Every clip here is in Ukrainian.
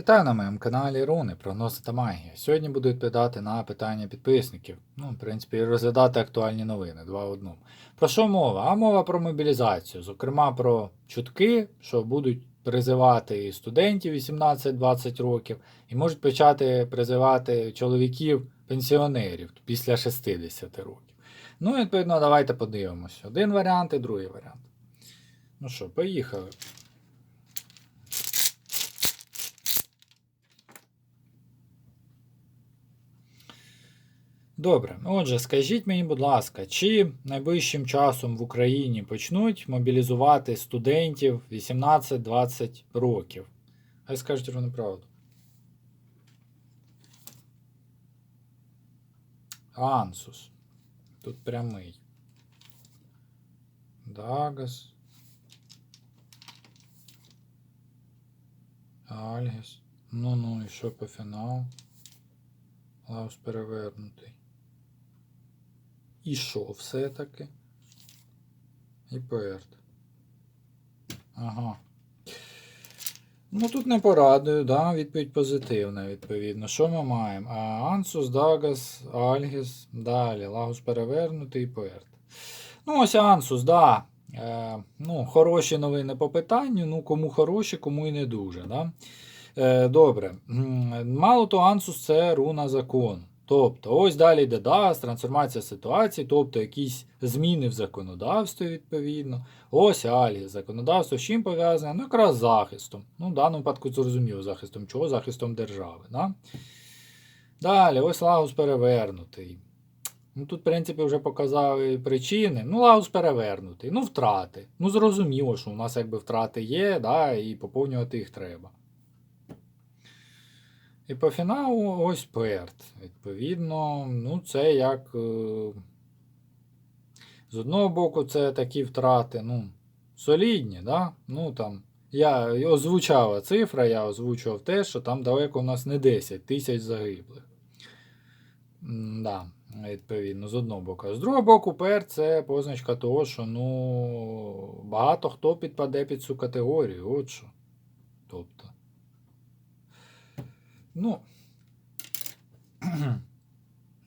Вітаю на моєму каналі Руни, прогнози та магія. Сьогодні буду відповідати на питання підписників. Ну, в принципі, розглядати актуальні новини два в одному. Про що мова? А мова про мобілізацію, зокрема про чутки, що будуть призивати і студентів 18-20 років, і можуть почати призивати чоловіків пенсіонерів після 60 років. Ну, відповідно, давайте подивимося. Один варіант і другий варіант. Ну що, поїхали. Добре, отже, скажіть мені, будь ласка, чи найближчим часом в Україні почнуть мобілізувати студентів 18-20 років? Хай скажуть вони правду. Ансус. Тут прямий. Дагас. Альгіс. Ну-ну, і що по фіналу? Лаус перевернутий. І що все-таки? І. Ага. Ну тут не порадую, да, відповідь позитивна, відповідно. Що ми маємо? Ансус, Дагас, Альгіс, далі. Лагус перевернутий і перт. Ну, ось Ансус, да. Е, ну, хороші новини по питанню. Ну, кому хороші, кому і не дуже. Да? Е, добре. Мало то Ансус це руна закону. Тобто, ось далі йде ДАС, трансформація ситуації, тобто якісь зміни в законодавстві, відповідно. Ось Алі, законодавство з чим пов'язане? Ну, якраз з захистом. Ну, в даному випадку зрозуміло, захистом чого? Захистом держави. Да? Далі, ось Лагус перевернутий. Ну, тут, в принципі, вже показали причини. Ну, Лагус перевернутий. Ну, втрати. Ну, зрозуміло, що у нас якби втрати є, да, і поповнювати їх треба. І по фіналу ось перт. Відповідно, ну це як. е, З одного боку, це такі втрати, ну, солідні, да? Ну там. Я озвучала цифра, я озвучував те, що там далеко у нас не 10 тисяч загиблих. Да, відповідно, з одного боку. А з другого боку, пер це позначка того, що ну, багато хто підпаде під цю категорію. От що. Тобто. Ну.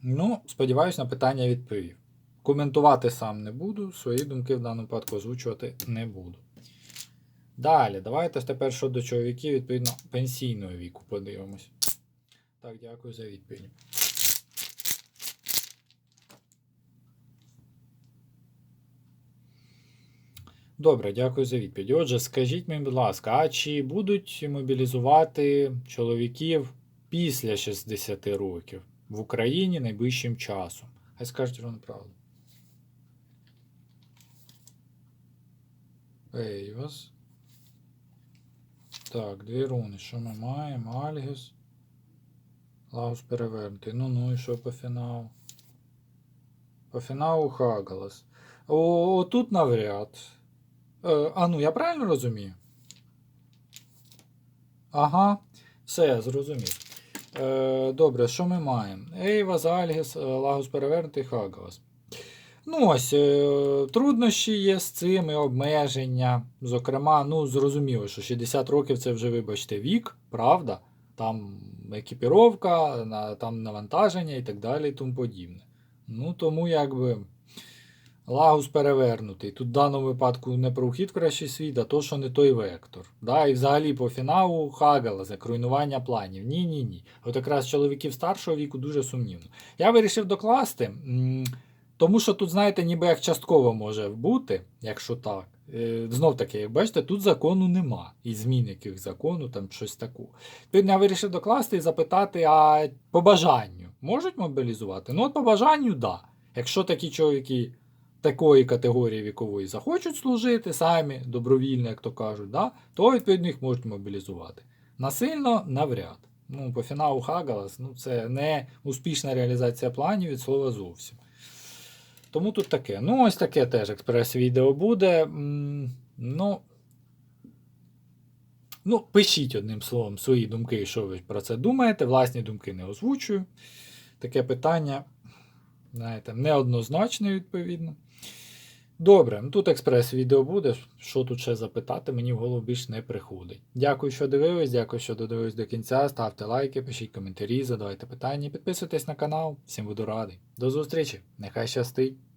ну, сподіваюсь, на питання відповів. Коментувати сам не буду, свої думки в даному випадку озвучувати не буду. Далі, давайте тепер щодо чоловіків, відповідно, пенсійного віку подивимось. Так, дякую за відповідь. Добре, дякую за відповідь. Отже, скажіть мені, будь ласка, а чи будуть мобілізувати чоловіків після 60 років в Україні найближчим часом? Хай скажуть вам правду. Ейвас. Так, дві руни. Що ми маємо? Альгіс. Лагус перевернутий. Ну ну і що по фіналу? По фіналу Хагалас. О, тут навряд. Е, а ну, я правильно розумію? Ага, все, я зрозумів. Е, добре, що ми маємо? Ейвас, Альгіс, е, Лагус перевернутий, Хагалас. Ну ось, труднощі є з цим і обмеження. Зокрема, ну, зрозуміло, що 60 років це вже, вибачте, вік, правда? Там екіпіровка, там навантаження і так далі і тому подібне. Ну, тому якби. Лагус перевернутий. Тут в даному випадку не про вхід в кращий світ, а то, що не той вектор. Да, і взагалі по фіналу Хагала як руйнування планів. Ні, ні. От якраз чоловіків старшого віку дуже сумнівно. Я вирішив докласти, тому що тут, знаєте, ніби як частково може бути, якщо так. Е, Знов таки, як бачите, тут закону нема. І змін яких закону, там щось таку. Відповідно, я вирішив докласти і запитати, а по бажанню можуть мобілізувати? Ну, от по бажанню, так. Да. Якщо такі чоловіки такої категорії вікової захочуть служити самі, добровільно, як то кажуть, да, то відповідно їх можуть мобілізувати. Насильно навряд. Ну, по фіналу Хагалас, ну це не успішна реалізація планів від слова зовсім. Тому тут таке. Ну, ось таке теж експрес-відео буде. Ну, ну, пишіть одним словом свої думки, що ви про це думаєте. Власні думки не озвучую. Таке питання, знаєте, неоднозначний, відповідно. Добре, ну тут експрес-відео буде. Що тут ще запитати, мені в голову більш не приходить. Дякую, що дивились, дякую, що додивились до кінця. Ставте лайки, пишіть коментарі, задавайте питання, підписуйтесь на канал. Всім буду радий. До зустрічі! Нехай щастить!